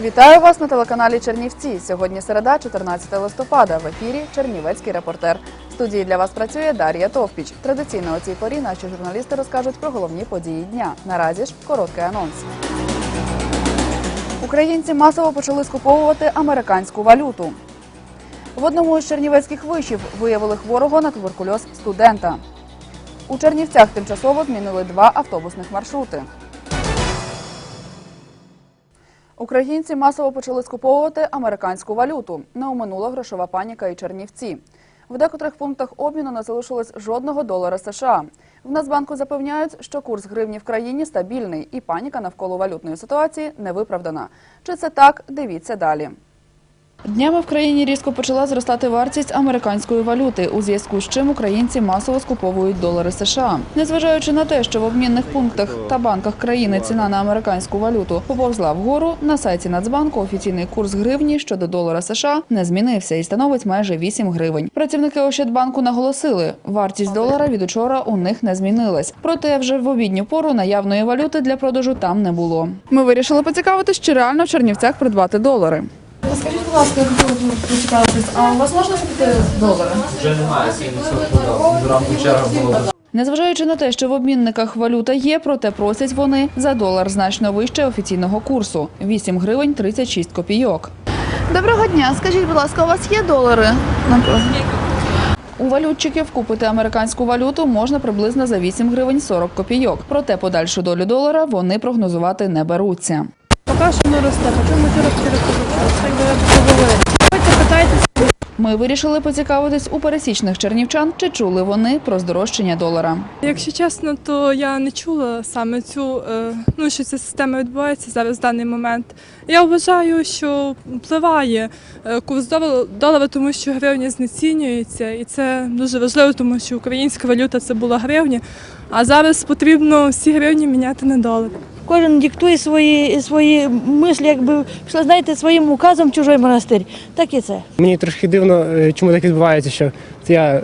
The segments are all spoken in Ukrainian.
Вітаю вас на телеканалі Чернівці. Сьогодні середа, 14 листопада. В ефірі Чернівецький репортер. В студії для вас працює Дар'я Товпіч. Традиційно у цій порі наші журналісти розкажуть про головні події дня. Наразі ж короткий анонс. Українці масово почали скуповувати американську валюту. В одному із чернівецьких вишів виявили хворого на туберкульоз студента. У Чернівцях тимчасово змінили два автобусних маршрути. Українці масово почали скуповувати американську валюту. Не оминула грошова паніка і Чернівці. В декотрих пунктах обміну не залишилось жодного долара США. В Нацбанку запевняють, що курс гривні в країні стабільний і паніка навколо валютної ситуації не виправдана. Чи це так? Дивіться далі. Днями в країні різко почала зростати вартість американської валюти, у зв'язку з чим українці масово скуповують долари США. Незважаючи на те, що в обмінних пунктах та банках країни ціна на американську валюту поповзла вгору, на сайті Нацбанку офіційний курс гривні щодо долара США не змінився і становить майже 8 гривень. Працівники Ощадбанку наголосили, вартість долара від учора у них не змінилась. Проте вже в обідню пору наявної валюти для продажу там не було. Ми вирішили поцікавитись, чи реально в Чернівцях придбати долари. Будь ласка, я хотіла поцікавитись, а у вас можна купити долари? Вже немає сильно Зранку черга була. Незважаючи на те, що в обмінниках валюта є, проте просять вони за долар значно вище офіційного курсу 8 гривень 36 копійок. Доброго дня. Скажіть, будь ласка, у вас є долари? У валютчиків купити американську валюту можна приблизно за 8 гривень 40 копійок. Проте подальшу долю долара вони прогнозувати не беруться. Поки що не росте, почому ті би. Давайте питайтеся. Ми вирішили поцікавитись у пересічних чернівчан, чи чули вони про здорожчання долара. Якщо чесно, то я не чула саме цю, е, ну що ця система відбувається зараз в даний момент. Я вважаю, що впливає е, курс долара, тому що гривня знецінюється, і це дуже важливо, тому що українська валюта це була гривня, а зараз потрібно всі гривні міняти на долар. Кожен диктує свої, свої мислі, якби пішла, знаєте, своїм указом чужий монастир. Так і це. Мені трошки дивно, е, чому так відбувається, що я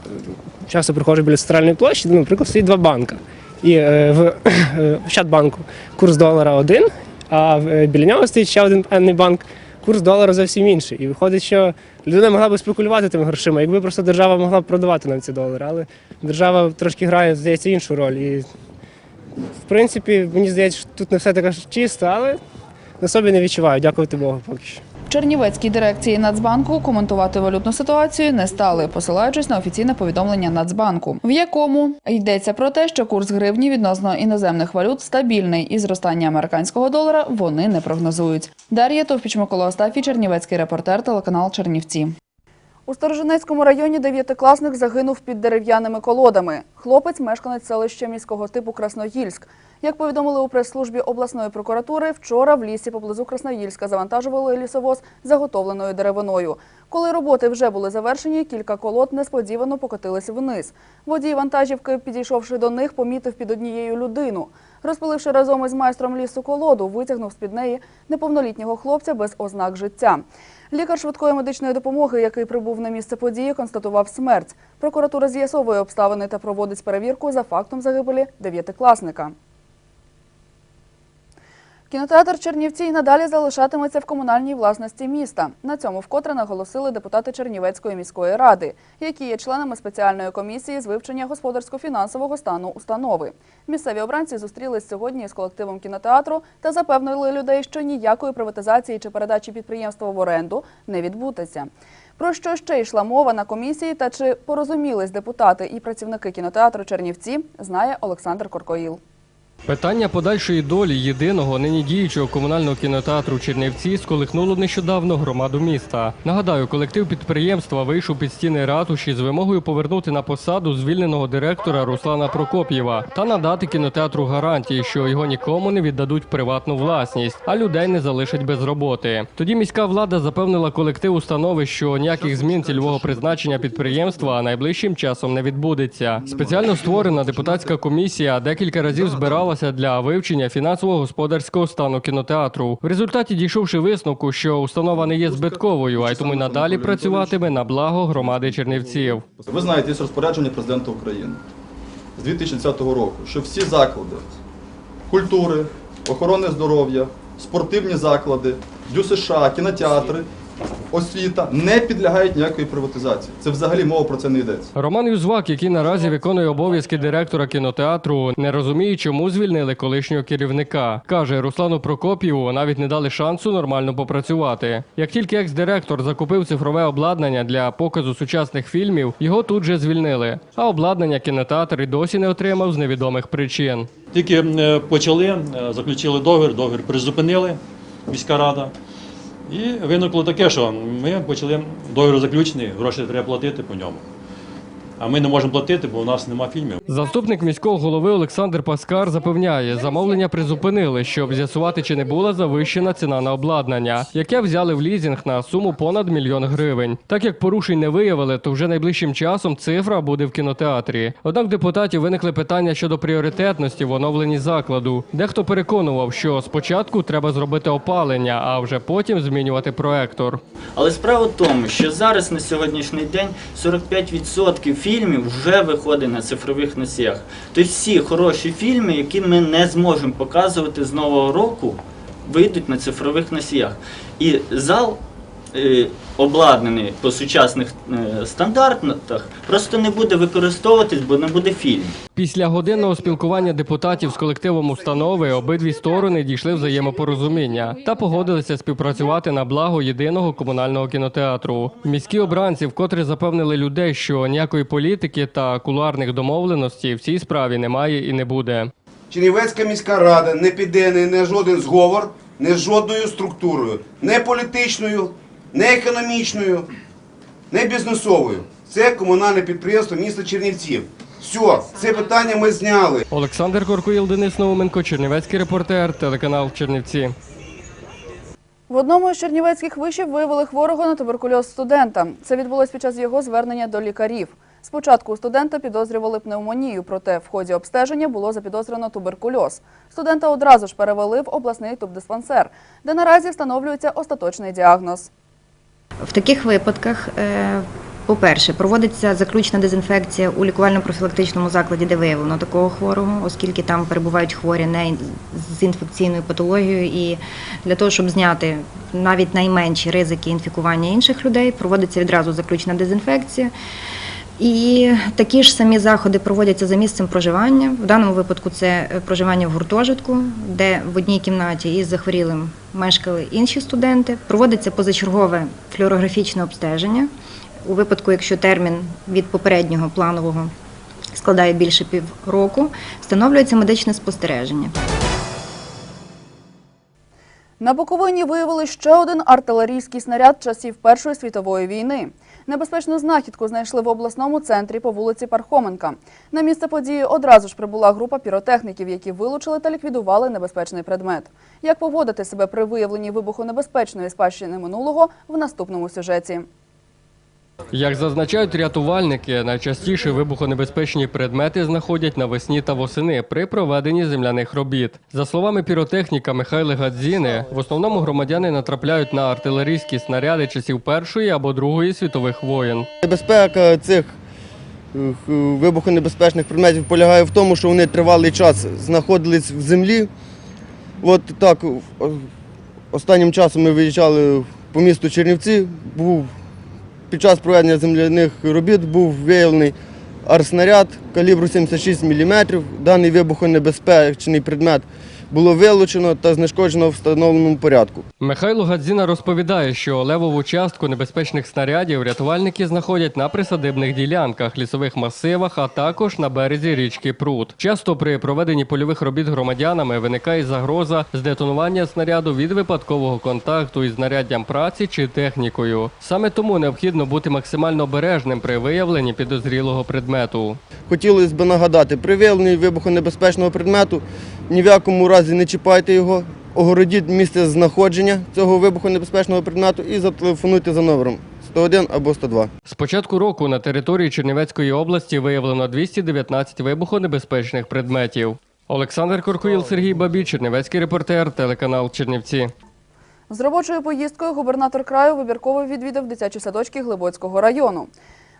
часто приходжу біля центральної площі, наприклад, стоїть два банка. І е, в е, Ощадбанку курс долара один, а е, біля нього стоїть ще один певний банк, курс долара зовсім інший. І виходить, що людина могла б спекулювати тими грошима, якби просто держава могла б продавати нам ці долари. Але держава трошки грає, здається, іншу роль. І, в принципі, мені здається, що тут не все таке чисто, але на собі не відчуваю, дякувати Богу поки що. Чернівецькій дирекції Нацбанку коментувати валютну ситуацію не стали, посилаючись на офіційне повідомлення Нацбанку, в якому йдеться про те, що курс гривні відносно іноземних валют стабільний і зростання американського долара вони не прогнозують. Дар'я Товпіч, Микола Остафій, Чернівецький репортер, телеканал Чернівці. У Сторожинецькому районі дев'ятикласник загинув під дерев'яними колодами. Хлопець – мешканець селища міського типу Красноїльськ. Як повідомили у прес-службі обласної прокуратури, вчора в лісі поблизу Красноїльська завантажували лісовоз заготовленою деревиною. Коли роботи вже були завершені, кілька колод несподівано покотились вниз. Водій вантажівки, підійшовши до них, помітив під однією людину. Розпиливши разом із майстром лісу колоду, витягнув з-під неї неповнолітнього хлопця без ознак життя. Лікар швидкої медичної допомоги, який прибув на місце події, констатував смерть. Прокуратура з'ясовує обставини та проводить перевірку за фактом загибелі дев'ятикласника. Кінотеатр Чернівці й надалі залишатиметься в комунальній власності міста. На цьому вкотре наголосили депутати Чернівецької міської ради, які є членами спеціальної комісії з вивчення господарсько-фінансового стану установи. Місцеві обранці зустрілись сьогодні з колективом кінотеатру та запевнили людей, що ніякої приватизації чи передачі підприємства в оренду не відбудеться. Про що ще йшла мова на комісії та чи порозумілись депутати і працівники кінотеатру Чернівці, знає Олександр Коркоїл. Питання подальшої долі єдиного нині діючого комунального кінотеатру Чернівці сколихнуло нещодавно громаду міста. Нагадаю, колектив підприємства вийшов під стіни ратуші з вимогою повернути на посаду звільненого директора Руслана Прокоп'єва та надати кінотеатру гарантії, що його нікому не віддадуть в приватну власність, а людей не залишать без роботи. Тоді міська влада запевнила колектив установи, що ніяких змін цільового призначення підприємства найближчим часом не відбудеться. Спеціально створена депутатська комісія декілька разів збиралася для вивчення фінансово-господарського стану кінотеатру. В результаті дійшовши висновку, що установа не є збитковою, а й тому й надалі працюватиме на благо громади чернівців. Ви знаєте, є розпорядження президента України з 2010 року, що всі заклади культури, охорони здоров'я, спортивні заклади ДЮСШ, кінотеатри, освіта не підлягають ніякої приватизації. Це взагалі мова про це не йдеться. Роман Юзвак, який наразі виконує обов'язки директора кінотеатру, не розуміє, чому звільнили колишнього керівника. Каже, Руслану Прокоп'єву навіть не дали шансу нормально попрацювати. Як тільки екс-директор закупив цифрове обладнання для показу сучасних фільмів, його тут же звільнили. А обладнання кінотеатр і досі не отримав з невідомих причин. Тільки е, почали, е, заключили договір, договір призупинили міська рада. І виникло таке, що ми почали договір заключений, гроші треба платити по ньому. А ми не можемо платити, бо у нас нема фільмів. Заступник міського голови Олександр Паскар запевняє, замовлення призупинили, щоб з'ясувати, чи не була завищена ціна на обладнання, яке взяли в лізінг на суму понад мільйон гривень. Так як порушень не виявили, то вже найближчим часом цифра буде в кінотеатрі. Однак депутатів виникли питання щодо пріоритетності в оновленні закладу. Дехто переконував, що спочатку треба зробити опалення, а вже потім змінювати проектор. Але справа в тому, що зараз на сьогоднішній день 45% фільмів вже виходить на цифрових носіях. Тобто всі хороші фільми, які ми не зможемо показувати з нового року, вийдуть на цифрових носіях. І зал е, обладнаний по сучасних е, стандартах просто не буде використовуватись, бо не буде фільмів. Після годинного спілкування депутатів з колективом установи обидві сторони дійшли взаємопорозуміння та погодилися співпрацювати на благо єдиного комунального кінотеатру. Міські обранці вкотре запевнили людей, що ніякої політики та кулуарних домовленостей в цій справі немає і не буде. Чернівецька міська рада не піде на жоден зговор, не жодною структурою, не політичною, не економічною, не бізнесовою. Це комунальне підприємство міста Чернівців. Все, це питання ми зняли. Олександр Коркуїл, Денис Науменко, Чернівецький репортер, телеканал Чернівці. В одному із чернівецьких вишів виявили хворого на туберкульоз студента. Це відбулось під час його звернення до лікарів. Спочатку у студента підозрювали пневмонію, проте в ході обстеження було запідозрено туберкульоз. Студента одразу ж перевели в обласний тубдиспансер, де наразі встановлюється остаточний діагноз. В таких випадках, е, по-перше, проводиться заключна дезінфекція у лікувально-профілактичному закладі, де виявлено такого хворого, оскільки там перебувають хворі не з інфекційною патологією, і для того, щоб зняти навіть найменші ризики інфікування інших людей, проводиться відразу заключна дезінфекція. І такі ж самі заходи проводяться за місцем проживання. В даному випадку це е, проживання в гуртожитку, де в одній кімнаті із захворілим мешкали інші студенти. Проводиться позачергове флюорографічне обстеження. У випадку, якщо термін від попереднього планового складає більше півроку, встановлюється медичне спостереження. На Буковині виявили ще один артилерійський снаряд часів Першої світової війни. Небезпечну знахідку знайшли в обласному центрі по вулиці Пархоменка. На місце події одразу ж прибула група піротехніків, які вилучили та ліквідували небезпечний предмет. Як поводити себе при виявленні вибухонебезпечної спадщини минулого в наступному сюжеті. Як зазначають рятувальники, найчастіше вибухонебезпечні предмети знаходять навесні та восени при проведенні земляних робіт. За словами піротехніка Михайли Гадзіни, в основному громадяни натрапляють на артилерійські снаряди часів Першої або Другої світових воєн. Небезпека цих е, вибухонебезпечних предметів полягає в тому, що вони тривалий час знаходились в землі. От так, останнім часом ми виїжджали по місту Чернівці. Був, під час проведення земляних робіт був виявлений арснаряд калібру 76 мм. Даний вибухонебезпечний предмет було вилучено та знешкоджено в встановленому порядку. Михайло Гадзіна розповідає, що левову частку небезпечних снарядів рятувальники знаходять на присадибних ділянках, лісових масивах, а також на березі річки Прут. Часто при проведенні польових робіт громадянами виникає загроза здетонування снаряду від випадкового контакту із знаряддям праці чи технікою. Саме тому необхідно бути максимально обережним при виявленні підозрілого предмету. Хотілося б нагадати, при виявленні вибухонебезпечного предмету ні в якому разі не чіпайте його, огородіть місце знаходження цього вибухонебезпечного предмету і зателефонуйте за номером 101 або 102. З початку року на території Чернівецької області виявлено 219 вибухонебезпечних предметів. Олександр Коркуїл, Сергій Бабій, Чернівецький репортер, телеканал Чернівці. З робочою поїздкою губернатор краю вибірково відвідав дитячі садочки Глибоцького району.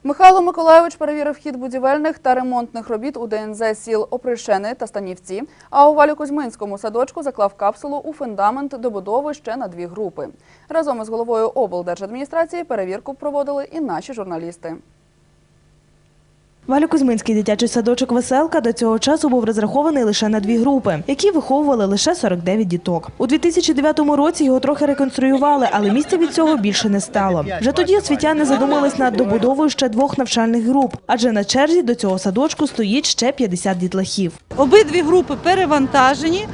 Михайло Миколайович перевірив хід будівельних та ремонтних робіт у ДНЗ сіл Опришени та Станівці, а у Валю-Кузьминському садочку заклав капсулу у фундамент добудови ще на дві групи. Разом із головою облдержадміністрації перевірку проводили і наші журналісти. Валю-Кузьминський дитячий садочок «Веселка» до цього часу був розрахований лише на дві групи, які виховували лише 49 діток. У 2009 році його трохи реконструювали, але місця від цього більше не стало. Вже тоді освітяни задумались над добудовою ще двох навчальних груп, адже на черзі до цього садочку стоїть ще 50 дітлахів. Обидві групи перевантажені,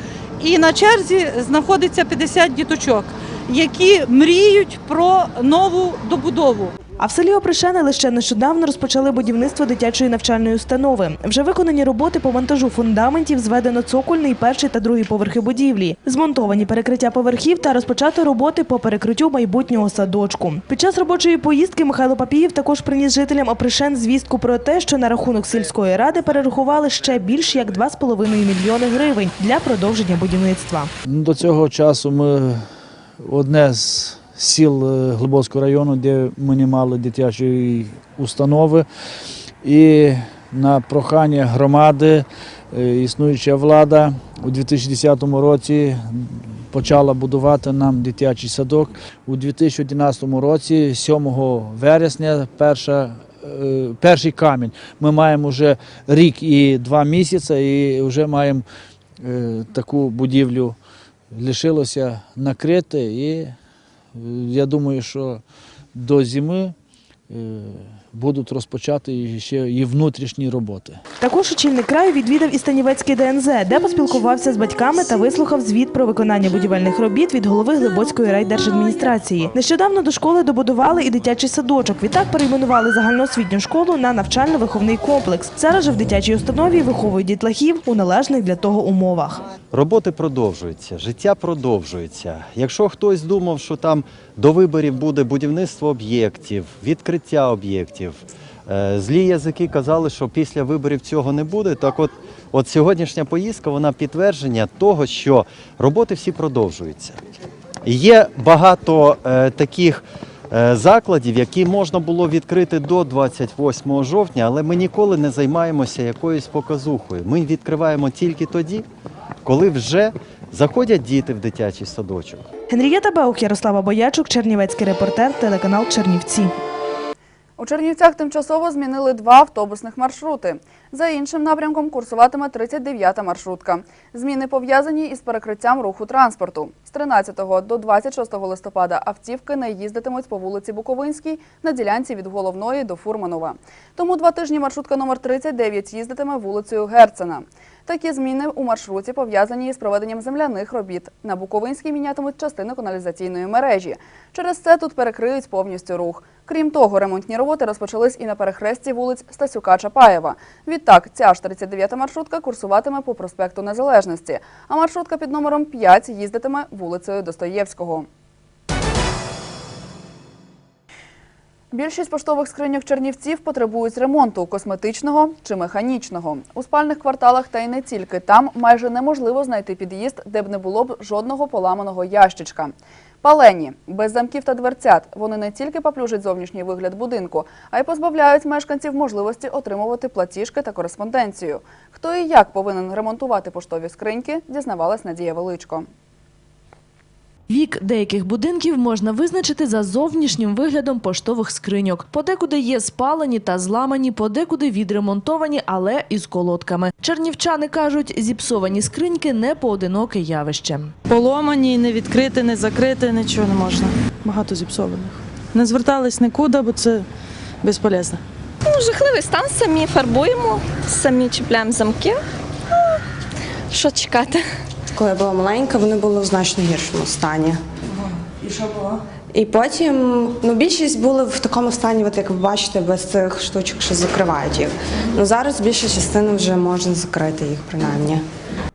і на черзі знаходиться 50 діточок, які мріють про нову добудову. А в селі Опришени лише нещодавно розпочали будівництво дитячої навчальної установи. Вже виконані роботи по монтажу фундаментів, зведено цокольний, перший та другий поверхи будівлі, змонтовані перекриття поверхів та розпочато роботи по перекриттю майбутнього садочку. Під час робочої поїздки Михайло Папієв також приніс жителям Опришен звістку про те, що на рахунок сільської ради перерахували ще більш як 2,5 мільйони гривень для продовження будівництва. До цього часу ми одне з сіл е, Глибоцького району, де ми не мали дитячої установи. І на прохання громади е, існуюча влада у 2010 році почала будувати нам дитячий садок. У 2011 році, 7 вересня, перша е, перший камінь. Ми маємо вже рік і два місяці, і вже маємо таку будівлю. Лишилося накрити, і я думаю, що до зими е, будуть розпочати ще і внутрішні роботи. Також очільник краю відвідав і Станівецький ДНЗ, де поспілкувався з батьками та вислухав звіт про виконання будівельних робіт від голови Глибоцької райдержадміністрації. Нещодавно до школи добудували і дитячий садочок. Відтак перейменували загальноосвітню школу на навчально-виховний комплекс. Зараз же в дитячій установі виховують дітлахів у належних для того умовах. Роботи продовжуються, життя продовжується. Якщо хтось думав, що там до виборів буде будівництво об'єктів, відкриття об'єктів, е, злі язики казали, що після виборів цього не буде. Так от, от сьогоднішня поїздка вона підтвердження того, що роботи всі продовжуються. Є багато е, таких е, закладів, які можна було відкрити до 28 жовтня, але ми ніколи не займаємося якоюсь показухою. Ми відкриваємо тільки тоді, коли вже заходять діти в дитячий садочок. Генрієта Беух, Ярослава Боячук, Чернівецький репортер, телеканал Чернівці. У Чернівцях тимчасово змінили два автобусних маршрути. За іншим напрямком курсуватиме 39-та маршрутка. Зміни пов'язані із перекриттям руху транспорту. З 13 до 26 листопада автівки не їздитимуть по вулиці Буковинській на ділянці від Головної до Фурманова. Тому два тижні маршрутка номер 39 їздитиме вулицею Герцена. Такі зміни у маршруті пов'язані із проведенням земляних робіт. На Буковинській мінятимуть частину каналізаційної мережі. Через це тут перекриють повністю рух. Крім того, ремонтні роботи розпочались і на перехресті вулиць Стасюка-Чапаєва. Відтак, ця ж 39-та маршрутка курсуватиме по проспекту Незалежності, а маршрутка під номером 5 їздитиме вулицею Достоєвського. Більшість поштових скриньок Чернівців потребують ремонту косметичного чи механічного. У спальних кварталах та й не тільки там майже неможливо знайти під'їзд, де б не було б жодного поламаного ящичка. Палені без замків та дверцят. Вони не тільки поплюжать зовнішній вигляд будинку, а й позбавляють мешканців можливості отримувати платіжки та кореспонденцію. Хто і як повинен ремонтувати поштові скриньки, дізнавалась Надія Величко. Вік деяких будинків можна визначити за зовнішнім виглядом поштових скриньок. Подекуди є спалені та зламані, подекуди відремонтовані, але із колодками. Чернівчани кажуть, зіпсовані скриньки не поодиноке явище. Поломані, не відкрити, не закрити, нічого не можна. Багато зіпсованих. Не звертались нікуди, бо це безполезно. Ну, жахливий стан, самі фарбуємо, самі чіпляємо замки. Що чекати? Коли я була маленька, вони були в значно гіршому стані. І що було? І потім ну, більшість були в такому стані, от як ви бачите, без цих штучок, що закривають їх. Ну зараз більша частина вже можна закрити їх принаймні.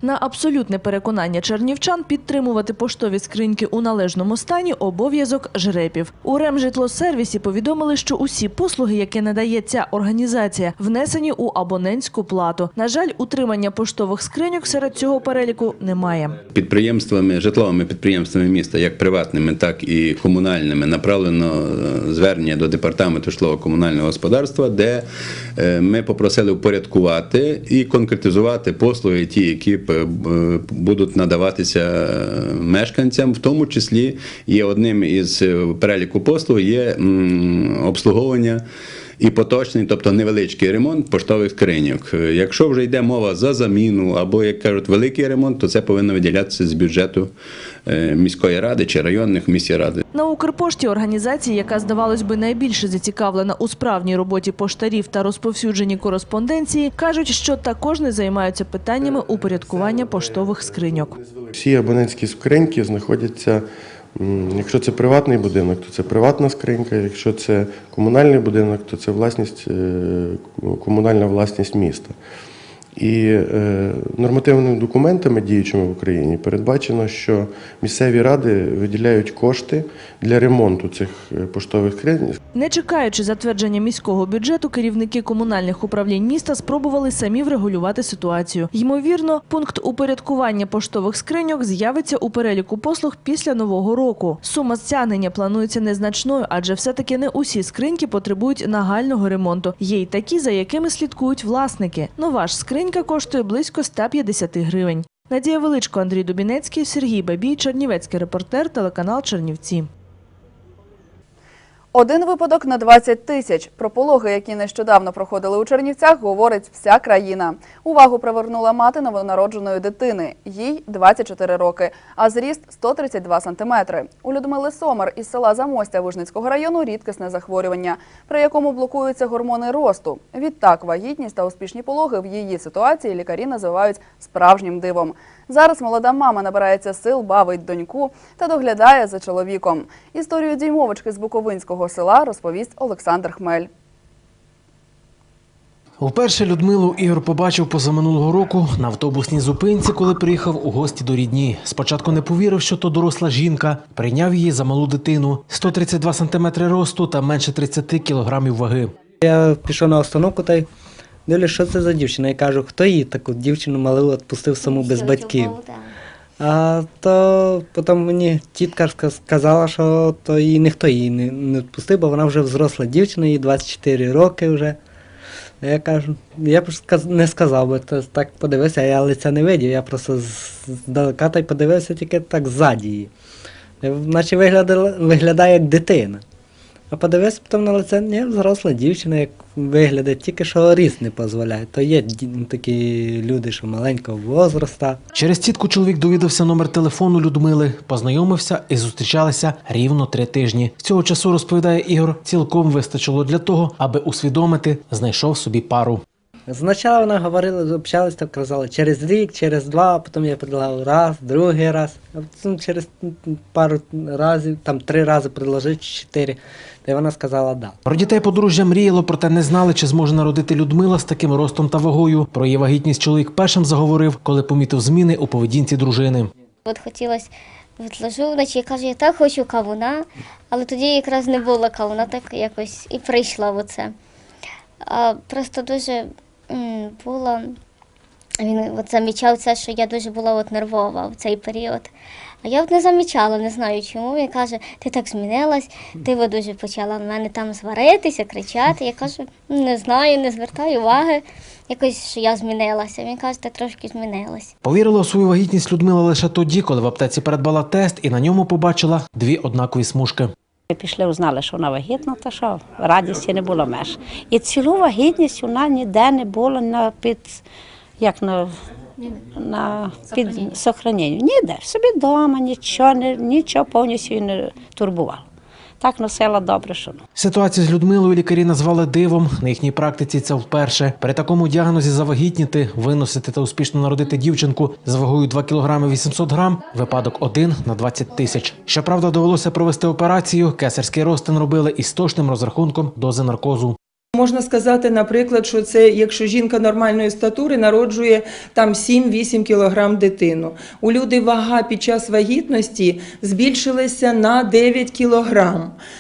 На абсолютне переконання чернівчан підтримувати поштові скриньки у належному стані обов'язок жрепів. У Ремжитлосервісі повідомили, що усі послуги, які надає ця організація, внесені у абонентську плату. На жаль, утримання поштових скриньок серед цього переліку немає. підприємствами, житловими підприємствами міста, як приватними, так і комунальними, направлено е, звернення до департаменту житлово-комунального господарства, де е, ми попросили впорядкувати і конкретизувати послуги, ті, які будуть надаватися е, мешканцям, в тому числі є одним із е, переліку послуг є обслуговування. І поточний, тобто невеличкий ремонт поштових скриньок. Е, Якщо вже йде мова за заміну або, як кажуть, великий ремонт, то це повинно виділятися з бюджету е, міської ради чи районних міській ради. На Укрпошті організації, яка здавалось би найбільше зацікавлена у справній роботі поштарів та розповсюдженні кореспонденції, кажуть, що також не займаються питаннями упорядкування поштових скриньок. Всі абонентські скриньки знаходяться, якщо це приватний будинок, то це приватна скринька, якщо це комунальний будинок, то це власність, е, комунальна власність міста. І е, нормативними документами, діючими в Україні, передбачено, що місцеві ради виділяють кошти для ремонту цих е, поштових скринь. Не чекаючи затвердження міського бюджету, керівники комунальних управлінь міста спробували самі врегулювати ситуацію. Ймовірно, пункт упорядкування поштових скриньок з'явиться у переліку послуг після нового року. Сума стягнення планується незначною, адже все-таки не усі скриньки потребують нагального ремонту. Є й такі, за якими слідкують власники. Нова ж скринька коштує близько 150 гривень. Надія Величко, Андрій Дубінецький, Сергій Бабій, Чернівецький репортер, телеканал Чернівці. Один випадок на 20 тисяч. Про пологи, які нещодавно проходили у Чернівцях, говорить вся країна. Увагу привернула мати новонародженої дитини. Їй 24 роки, а зріст 132 сантиметри. У Людмили Сомер із села Замостя Вижницького району рідкісне захворювання, при якому блокуються гормони росту. Відтак, вагітність та успішні пологи в її ситуації лікарі називають справжнім дивом. Зараз молода мама набирається сил, бавить доньку та доглядає за чоловіком. Історію діймовочки з Буковинського села розповість Олександр Хмель. Вперше Людмилу Ігор побачив позаминулого року на автобусній зупинці, коли приїхав у гості до рідні. Спочатку не повірив, що то доросла жінка, прийняв її за малу дитину. 132 сантиметри росту та менше 30 кілограмів ваги. Я пішов на остановку та й дивлюсь, що це за дівчина. І кажу, хто її таку дівчину малу відпустив саму без батьків. А то потім мені тітка сказала, що то її ніхто її не, не відпустив, бо вона вже взросла дівчина, їй 24 роки вже. Я кажу, я б не сказав би, то так подивився, я лиця не видів, я просто здалека та й подивився тільки так ззаді її. Е, Наче виглядала, виглядає як дитина. А подивився потім на лице, ні, взросла дівчина, як виглядає, тільки що ріст не дозволяє. То є такі люди, що маленького возраста. Через тітку чоловік довідався номер телефону Людмили, познайомився і зустрічалися рівно три тижні. Цього часу розповідає Ігор, цілком вистачило для того, аби усвідомити, знайшов собі пару. Спочатку вона говорила, общалась, так казала, через рік, через два, а потім я предлагав раз, другий раз, а потім через пару разів, там три рази предложив, чотири, й вона сказала да. Про дітей подружжя мріяло, проте не знали, чи зможе народити Людмила з таким ростом та вагою. Про її вагітність чоловік першим заговорив, коли помітив зміни у поведінці дружини. От хотілося відложу вночі, я кажу, я так хочу кавуна, але тоді якраз не було кавуна, так якось і прийшла оце. А, просто дуже було. Він от замічав це, що я дуже була от нервова в цей період. А я от не замічала, не знаю чому. Він каже, ти так змінилась, ти от дуже почала в мене там сваритися, кричати. Я кажу, не знаю, не звертаю уваги, якось, що я змінилася. Він каже, ти трошки змінилась. Повірила у свою вагітність Людмила лише тоді, коли в аптеці передбала тест і на ньому побачила дві однакові смужки. Ми пішли, узнали, що вона вагітна, та що радісті не було меж. І цілу вагітність вона ніде не була на під як на, на під сохраненню. Ніде. Собі вдома, нічого, не, нічого повністю не турбувало. Так носила добре, що ну. Ситуацію з Людмилою лікарі назвали дивом. На їхній практиці це вперше. При такому діагнозі завагітніти, виносити та успішно народити дівчинку з вагою 2 кг 800 грам – випадок 1 на 20 тисяч. Щоправда, довелося провести операцію. Кесарський розтин робили із точним розрахунком дози наркозу. Можна сказати, наприклад, що це якщо жінка нормальної статури народжує там 7-8 кг дитину. У люди вага під час вагітності збільшилася на 9 кг.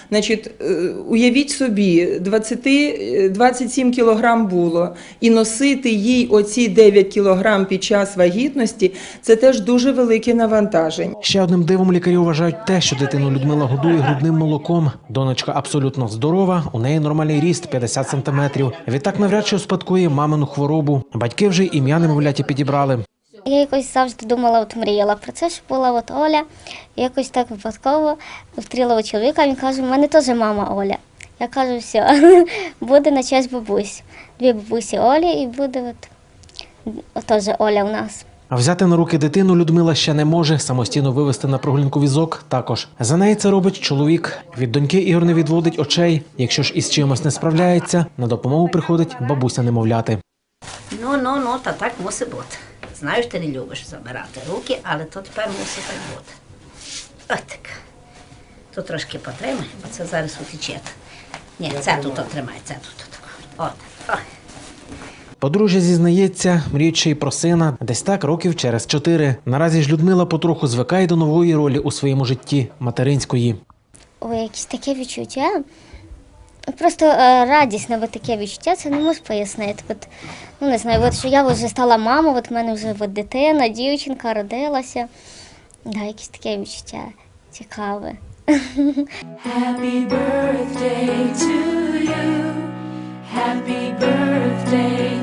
Значить, е, уявіть собі, 20, е, 27 кг було, і носити їй оці 9 кг під час вагітності це теж дуже велике навантаження. Ще одним дивом лікарі вважають те, що дитину Людмила годує грудним молоком. Донечка абсолютно здорова, у неї нормальний ріст 50 сантиметрів. Відтак навряд чи успадкує мамину хворобу. Батьки вже ім'я немовляті підібрали. Я якось завжди думала, от мріяла про це, що була от Оля. Якось так випадково зустріла чоловіка, він каже, в мене теж мама Оля. Я кажу, все, буде на честь бабусь. Дві бабусі Олі і буде от, от теж Оля у нас. А взяти на руки дитину Людмила ще не може, самостійно вивести на прогулянку візок також. За неї це робить чоловік. Від доньки Ігор не відводить очей. Якщо ж із чимось не справляється, на допомогу приходить бабуся немовляти. Ну, ну, ну, та так мусить бути. Знаю, ти не любиш забирати руки, але то тепер мусить так бути. От так. Тут трошки потримай, бо це зараз утече. Ні, це тут тримай, це тут. От. Подружжя зізнається, мріючи й про сина, десь так років через чотири. Наразі ж Людмила потроху звикає до нової ролі у своєму житті материнської. Ой, якесь таке відчуття. Просто е, радісне от таке відчуття, це не можу пояснити. От, ну не знаю, от що я вже стала мамою, от в мене вже от дитина, дівчинка родилася. Да, якесь таке відчуття цікаве. Happy birthday to you. Happy birthday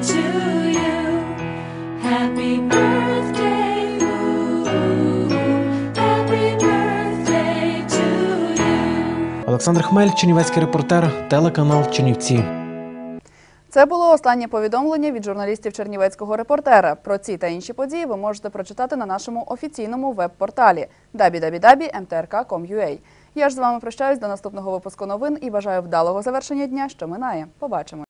Олександр Хмель, Чернівецький репортер, телеканал Чернівці. Це було останнє повідомлення від журналістів Чернівецького репортера. Про ці та інші події ви можете прочитати на нашому офіційному веб-порталі www.mtrk.com.ua. Я ж з вами прощаюсь до наступного випуску новин і бажаю вдалого завершення дня, що минає. Побачимо.